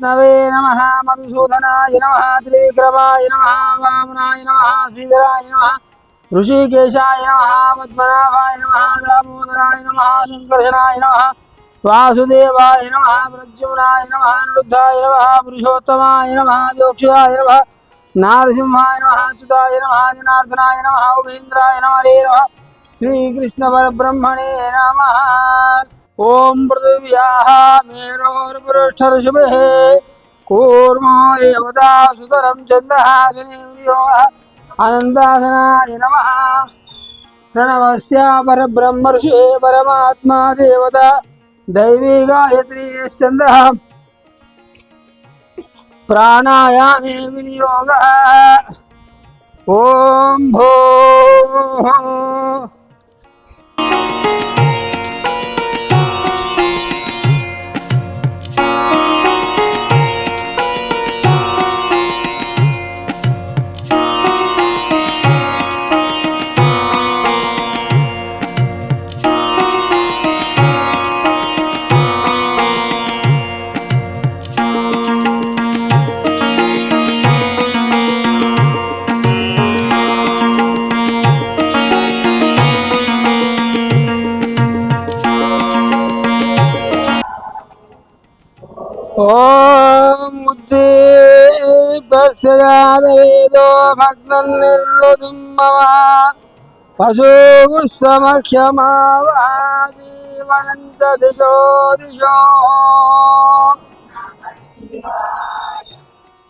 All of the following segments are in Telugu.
నవే నమ మధుసూదనాయ నమ త్రివిక్రమాయ నమ వామనాయ నమ శ్రీధరాయ నమ ఋషికేశాయ నమ పద్మనాభాయ నమ దామోదరాయ నమ సంకర్షణాయ నమ వాసుదేవాయ నమ ప్రద్యుమ్నాయ నమ అనిరుద్ధాయ నమ పురుషోత్తమాయ నమ జోక్షాయ నమ నారసింహాయ నమ అచ్యుతాయ నమ జనార్దనాయ నమ ఉపేంద్రాయ నమ శ్రీకృష్ణ పరబ్రహ్మణే నమ ఓం పృథివ్యాः మేరోర్పురుషర్షుభిः కూర్మో దేవతా సుతరం చందः జనేంద్రియోः అనందాసనాయ నమः. ప్రణవస్య పరబ్రహ్మర్షి పరమాత్మా దేవత దైవీ గాయత్రీ ఛందః. ప్రాణాయామే వినియోగ. ఓం ఉద్దీపస్యాదవేదో భగ్నం నిర్వృతిం మమ పశూగుస్సమఖ్యమావాదీవనం దిశో దిశో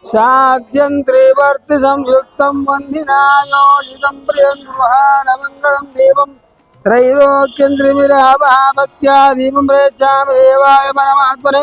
సాధ్యం త్రివర్తి సంయుక్తం వందినాయోజితం ప్రియం గృహాణమంగళం దేవం త్రైలోక్యం త్రిమిరాభాపత్యాదీపం ప్రేచ్ఛామి దేవాయ పరమాత్మనే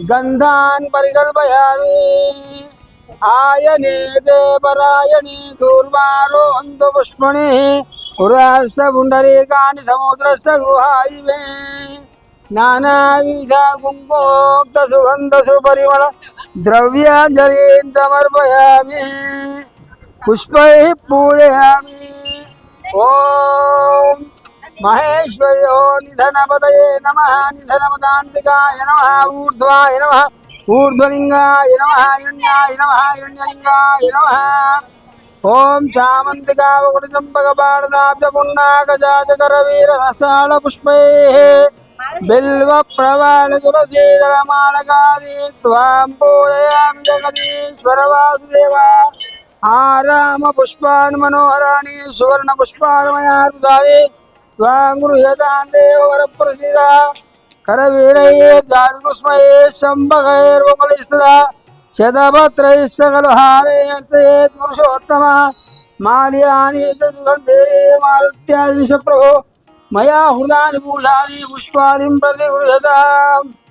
गंधान परिगल्भयामि आयने देवरायणि दूर्वारोन्दपुष्मणि पुराश्च पुण्डरीकाणि समुद्रश्च गुहायिवे। नानाविध कुङ्कुमोक्तसुगन्धसु परिमळ द्रव्याञ्जलीं समर्पयामि। पुष्पैः पूजयामि। ॐ కుంకోక్త సుగంధ మహేశ్వర్యో నిధనపతయే నమ. నిధనపదాంతికాయ నమ. ఊర్ధ్వాయ నమ. ఊర్ధ్వలింగాయ నమ. హిరణ్యాయ నమ. హిరణ్యలింగాయ నమ. ఓం చామంతికావకుడి చంపక బాణదాబ్జ వీర రసాళ పుష్పై బిల్వ ప్రవాళ తులసీదళ మాలకాది త్వాం పూజయామి జగదీశ్వర వాసుదేవా ఆరామ పుష్పాన్ మనోహరాణి సువర్ణ పుష్పాలమయారుదాయి త్వాంగృహ్యతాన్ త్వాంగురుహేతాందేవరప్రసిద కరవీరయే దారుష్మయే శంభగైర్వమలిస్తుద శతభత్రై సగలు హారేయేత్ పురుషోత్తమ మాల్యాని దుర్గంధేరే మారుత్యాదిశ ప్రభో మయా హృదాని పూజాని పుష్పాని ప్రతి గృహతాం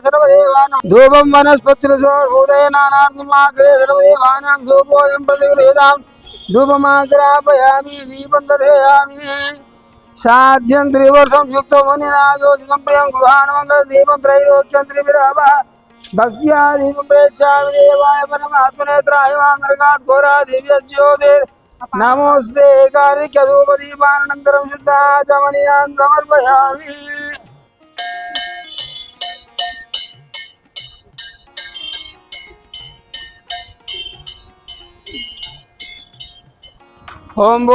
सर्वदेवानां धूपं वनस्पतिरसोर्भूतैर्नानार्धमाग्रे धूपोऽयं प्रतिगृह्यताम् धूपमाग्रापयामि दीपं दर्शयामि साध्यं त्रिवर्षं युक्तो प्रियं त्रैलोक्यं भक्त्या दीपं देवाय परमात्मने त्राहिमां घोरा दिव्यज्योतिर् नमोस्ते कार्तिकधूपदीपानन्तरं शुद्धाचमनीयान् समर्पयामि। ॐ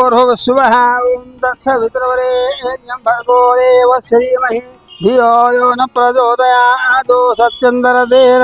धीमहि धियो यो न प्रचोदयादो सच्चन्दरतेन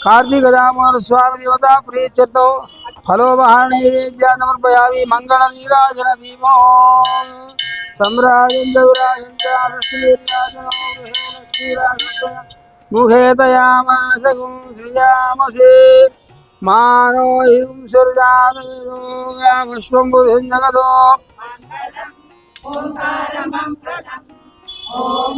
కార్తీక దామోదర స్వామి దేవతా ప్రీత్యర్థో ఫలోపహార నైవేద్య మంగళ నీరాజన దీమో సమ్రాజంద్రాజంద్రాజనో ముఖే తయామాసగుం మానో హిం ఓం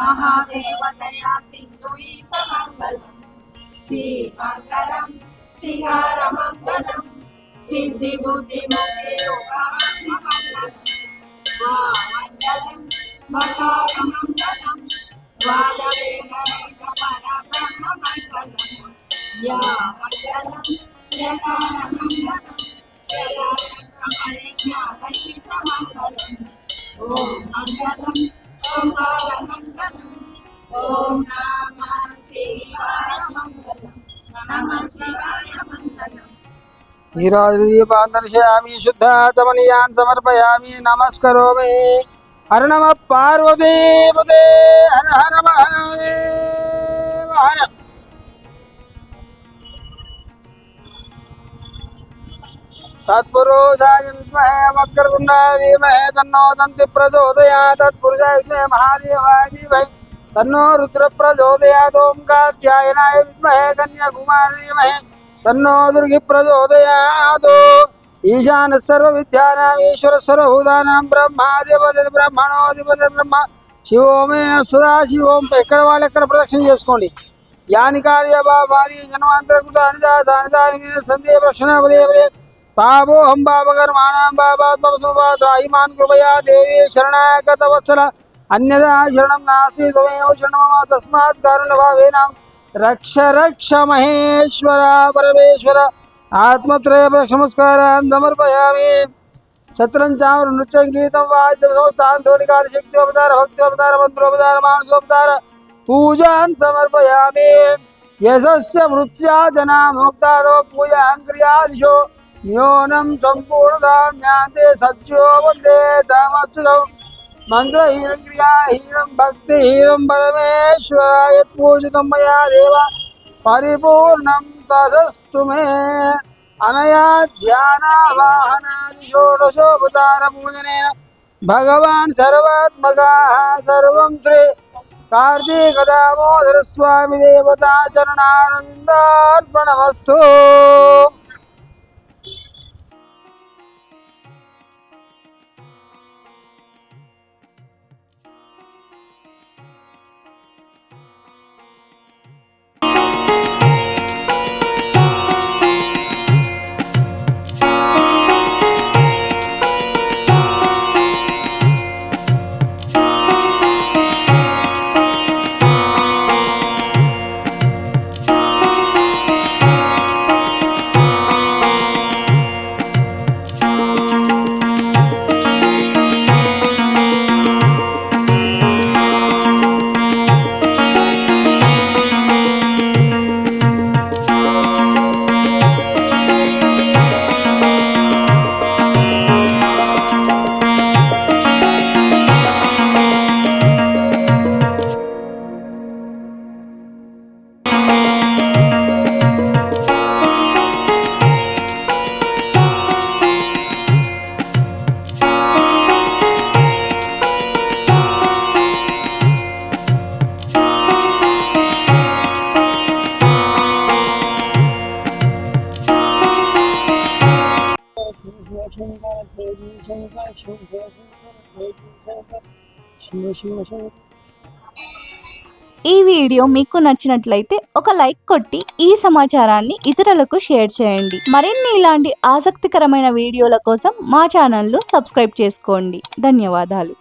महादेवतया सिन्धुयि समङ्गलम् श्रीमङ्गलम् श्रीहारमङ्गलम् सिद्धिबुद्धिमुखयोगमङ्गलम् महामङ्गलम् मकारमङ्गलम् वादवेदपरब्रह्ममङ्गलम् या मङ्गलम् यकारमङ्गलम् यया मङ्गलम् ॐ मङ्गलम् ओम परमंगलम ओम नमः नमस्को दर्शयामि समर्पयामि, नमस्करोमि। हर नमः पार्वती हर हर महादेव, हर। ప్రచోదయా తత్పురుషాయ విద్మహే మహాదేవాయ ధీమహి తన్నో రుద్ర ప్రచోదయాత్. ఓం కాత్యాయనాయ విద్మహే కన్యాకుమారి ధీమహి తన్నో దుర్గి ప్రచోదయాత్ ఈశాన సర్వ విద్యానాం ఈశ్వర సర్వభూతానాం బ్రహ్మాధిపతి బ్రహ్మణోధిపతి బ్రహ్మ. శివోమే సురా శివోం ఎక్కడ వాళ్ళు ఎక్కడ ప్రదక్షిణ చేసుకోండి? యాని కార్య బాబాలి జన్మాంతరకృత అనిజా దాని మీద సందేహ ప్రశ్న పదే पावो हम पापकर्माणां पापात्मसमुपात्राहिमान् कृपया देवी शरणागतवत्सल अन्यथा शरणं नास्ति, त्वमेव शरणमम तस्मात् कारुण्यभावेन रक्ष रक्ष महेश्वर, परमेश्वर। आत्मत्रयप्रक्षमस्कारान् समर्पयामि। छत्रं चामर नृत्यं गीतं वाद्यं अवतार ध्वनिकालशक्त्योपदार अवतार मन्त्रोपदार मानसोपदार पूजान् समर्पयामि। यशस्य मृत्या जना मुक्ता पूजा पूजान् क्रियादिशो న్యూనం సంపూర్ణదామ్యాంతే సత్యో వందే తమచ్యుతం మంత్రహీనం క్రియాహీనం భక్తిహీనం పరమేశ్వర యత్పూజితం మయా దేవ పరిపూర్ణం తదస్తు మే అనయా ధ్యానావాహనాది షోడశోపతార పూజనేన భగవాన్ సర్వాత్మగా సర్వం శ్రీ కార్తీక దామోదర స్వామి దేవతా చరణానందార్పణమస్తు ఈ వీడియో మీకు నచ్చినట్లయితే ఒక లైక్ కొట్టి ఈ సమాచారాన్ని ఇతరులకు షేర్ చేయండి. మరిన్ని ఇలాంటి ఆసక్తికరమైన వీడియోల కోసం మా ఛానల్ను సబ్స్క్రైబ్ చేసుకోండి. ధన్యవాదాలు.